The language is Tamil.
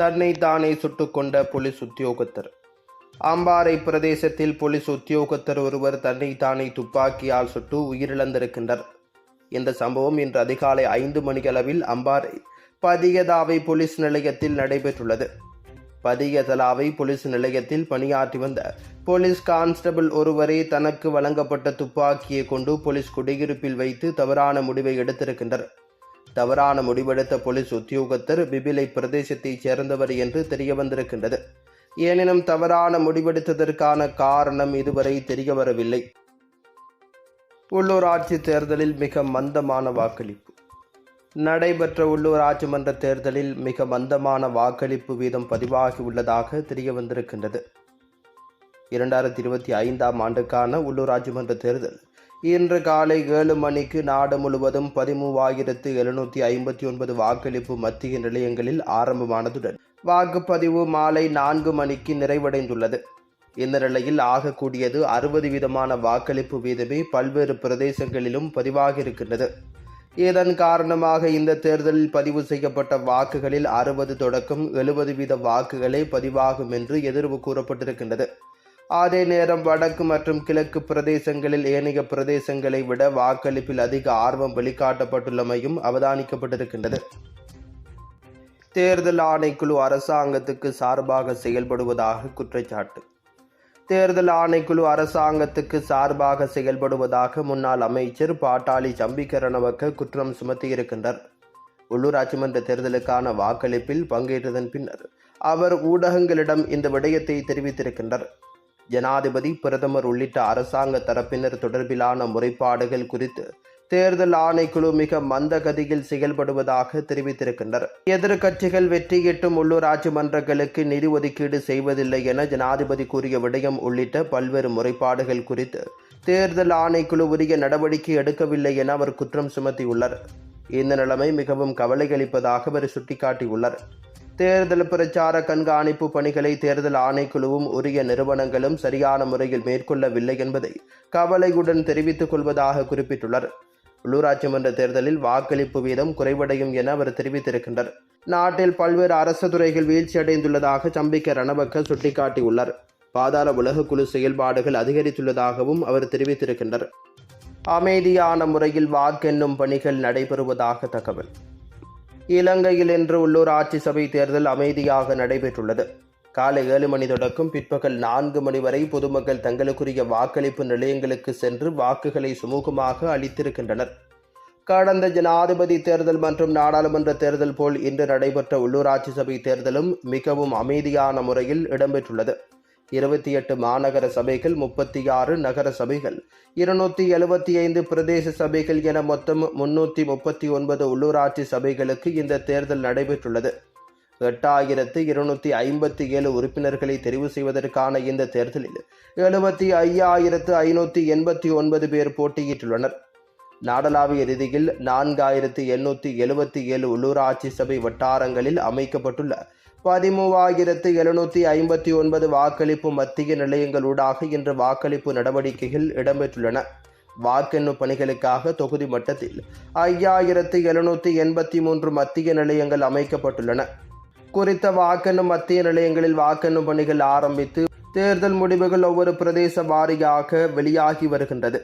தன்னை தானே சுட்டுக்கொண்ட போலீஸ் உத்தியோகத்தர். அம்பாறை பிரதேசத்தில் போலீஸ் உத்தியோகத்தர் ஒருவர் தன்னை தானே துப்பாக்கியால் சுட்டு உயிரிழந்திருக்கின்றார். இந்த சம்பவம் இன்று அதிகாலை ஐந்து மணியளவில் அம்பாறை பதியதாவை போலீஸ் நிலையத்தில் நடைபெற்றுள்ளது. பதியதலாவை போலீஸ் நிலையத்தில் பணியாற்றி வந்த போலீஸ் கான்ஸ்டபிள் ஒருவரே தனக்கு வழங்கப்பட்ட துப்பாக்கியை கொண்டு போலீஸ் குடியிருப்பில் வைத்து தவறான முடிவை எடுத்திருக்கின்றனர் தவறான முடிவெடுத்த போலீஸ் உத்தியோகத்தர் பிபிலை பிரதேசத்தைச் சேர்ந்தவர் என்று தெரியவந்திருக்கின்றது. எனினும் தவறான முடிவெடுத்ததற்கான காரணம் இதுவரை தெரிய வரவில்லை உள்ளூராட்சி தேர்தலில் மிக மந்தமான வாக்களிப்பு. நடைபெற்ற உள்ளூராட்சி மன்ற தேர்தலில் மிக மந்தமான வாக்களிப்பு வீதம் பதிவாகி உள்ளதாக தெரிய வந்திருக்கின்றது இரண்டாயிரத்தி இருபத்தி ஐந்தாம் ஆண்டுக்கான உள்ளூராட்சி மன்ற தேர்தல் இன்று காலை ஏழு மணிக்கு நாடு முழுவதும் பதிமூவாயிரத்து எழுநூற்றி ஐம்பத்தி ஒன்பது வாக்களிப்பு மத்திய நிலையங்களில் ஆரம்பமானதுடன் வாக்குப்பதிவு மாலை நான்கு மணிக்கு நிறைவடைந்துள்ளது. இந்த நிலையில் ஆகக்கூடியது அறுபது வீதமான வாக்களிப்பு வீதமே பல்வேறு பிரதேசங்களிலும் பதிவாகியிருக்கின்றது இதன் காரணமாக இந்த தேர்தலில் பதிவு செய்யப்பட்ட வாக்குகளில் அறுபது தொடக்கம் எழுபது வீத வாக்குகளே பதிவாகும் என்று எதிர்வு கூறப்பட்டிருக்கின்றது. அதே நேரம் வடக்கு மற்றும் கிழக்கு பிரதேசங்களில் ஏனைய பிரதேசங்களை விட வாக்களிப்பில் அதிக ஆர்வம் வெளிக்காட்டப்பட்டுள்ளமையும் அவதானிக்கப்பட்டிருக்கின்றது. தேர்தல் ஆணைக்குழு அரசாங்கத்துக்கு சார்பாக செயல்படுவதாக குற்றச்சாட்டு. தேர்தல் ஆணைக்குழு அரசாங்கத்துக்கு சார்பாக செயல்படுவதாக முன்னாள் அமைச்சர் பாட்டாளி சம்பிக்கரணவக்க குற்றம் சுமத்தியிருக்கின்றார். உள்ளூராட்சி மன்ற தேர்தலுக்கான வாக்களிப்பில் பங்கேற்றதன் பின்னர் அவர் ஊடகங்களிடம் இந்த விடயத்தை தெரிவித்திருக்கின்றார். ஜனாதிபதி பிரதமர் உள்ளிட்ட அரசாங்க தரப்பினர் தொடர்பிலான முறைப்பாடுகள் குறித்து தேர்தல் ஆணைக்குழு மிக மந்த கதியில் செயல்படுவதாக தெரிவித்திருக்கின்றனர். எதிர்க்கட்சிகள் வெற்றியிட்டும் உள்ளூராட்சி மன்றங்களுக்கு நிதி ஒதுக்கீடு செய்வதில்லை என ஜனாதிபதி கூறிய விடயம் உள்ளிட்ட பல்வேறு முறைப்பாடுகள் குறித்து தேர்தல் ஆணைக்குழு உரிய நடவடிக்கை எடுக்கவில்லை என அவர் குற்றம் சுமத்தியுள்ளார். இந்த நிலைமை மிகவும் கவலையளிப்பதாக அவர் சுட்டிக்காட்டியுள்ளார். தேர்தல் பிரச்சார கண்காணிப்பு பணிகளை தேர்தல் ஆணைக்குழுவும் உரிய நிறுவனங்களும் சரியான முறையில் மேற்கொள்ளவில்லை என்பதை கவலையுடன் தெரிவித்துக் கொள்வதாக குறிப்பிட்டுள்ளார் உள்ளூராட்சி மன்ற தேர்தலில் வாக்களிப்பு வீதம் குறைவடையும் என அவர் தெரிவித்திருக்கின்றார் நாட்டில் பல்வேறு அரசு துறைகள் வீழ்ச்சியடைந்துள்ளதாக சம்பிக்க ரணவக்க சுட்டிக்காட்டியுள்ளார். பாதாள உலக குழு செயல்பாடுகள் அதிகரித்துள்ளதாகவும் அவர் தெரிவித்திருக்கின்றார் அமைதியான முறையில் வாக்கெண்ணும் பணிகள் நடைபெறுவதாக தகவல். இலங்கையில் இன்று உள்ளூராட்சி சபை தேர்தல் அமைதியாக நடைபெற்றுள்ளது. காலை ஏழு மணி தொடக்கம் பிற்பகல் நான்கு மணி வரை பொதுமக்கள் தங்களுக்குரிய வாக்களிப்பு நிலையங்களுக்கு சென்று வாக்குகளை சுமூகமாக அளித்திருக்கின்றனர். கடந்த ஜனாதிபதி தேர்தல் மற்றும் நாடாளுமன்ற தேர்தல் போல் இன்று நடைபெற்ற உள்ளூராட்சி சபை தேர்தலும் மிகவும் அமைதியான முறையில் இடம்பெற்றுள்ளது. இருபத்தி எட்டு மாநகர சபைகள் முப்பத்தி ஆறு நகர சபைகள் இருநூத்தி எழுபத்தி ஐந்து பிரதேச சபைகள் என மொத்தம் முன்னூத்தி முப்பத்தி ஒன்பது உள்ளூராட்சி சபைகளுக்கு இந்த தேர்தல் நடைபெற்றுள்ளது. எட்டாயிரத்து இருநூத்தி ஐம்பத்தி ஏழு உறுப்பினர்களை தெரிவு செய்வதற்கான இந்த தேர்தலில் எழுபத்தி ஐயாயிரத்து ஐநூற்றி எண்பத்தி ஒன்பது பேர் போட்டியிட்டுள்ளனர். நாடளாவிய ரீதியில் நான்காயிரத்து எண்ணூற்றி எழுபத்தி ஏழு உள்ளூராட்சி சபை வட்டாரங்களில் அமைக்கப்பட்டுள்ள பதிமூவாயிரத்து எழுநூற்றி ஐம்பத்தி ஒன்பது வாக்களிப்பு மத்திய நிலையங்களூடாக இன்று வாக்களிப்பு நடவடிக்கைகள் இடம்பெற்றுள்ளன. வாக்கெண்ணும் பணிகளுக்காக தொகுதி மட்டத்தில் ஐயாயிரத்து எழுநூற்றி எண்பத்தி மூன்று மத்திய நிலையங்கள் அமைக்கப்பட்டுள்ளன. குறித்த வாக்கெண்ணும் மத்திய நிலையங்களில் வாக்கெண்ணும் பணிகள் ஆரம்பித்து தேர்தல் முடிவுகள் ஒவ்வொரு பிரதேச வாரியாக வெளியாகி வருகின்றது.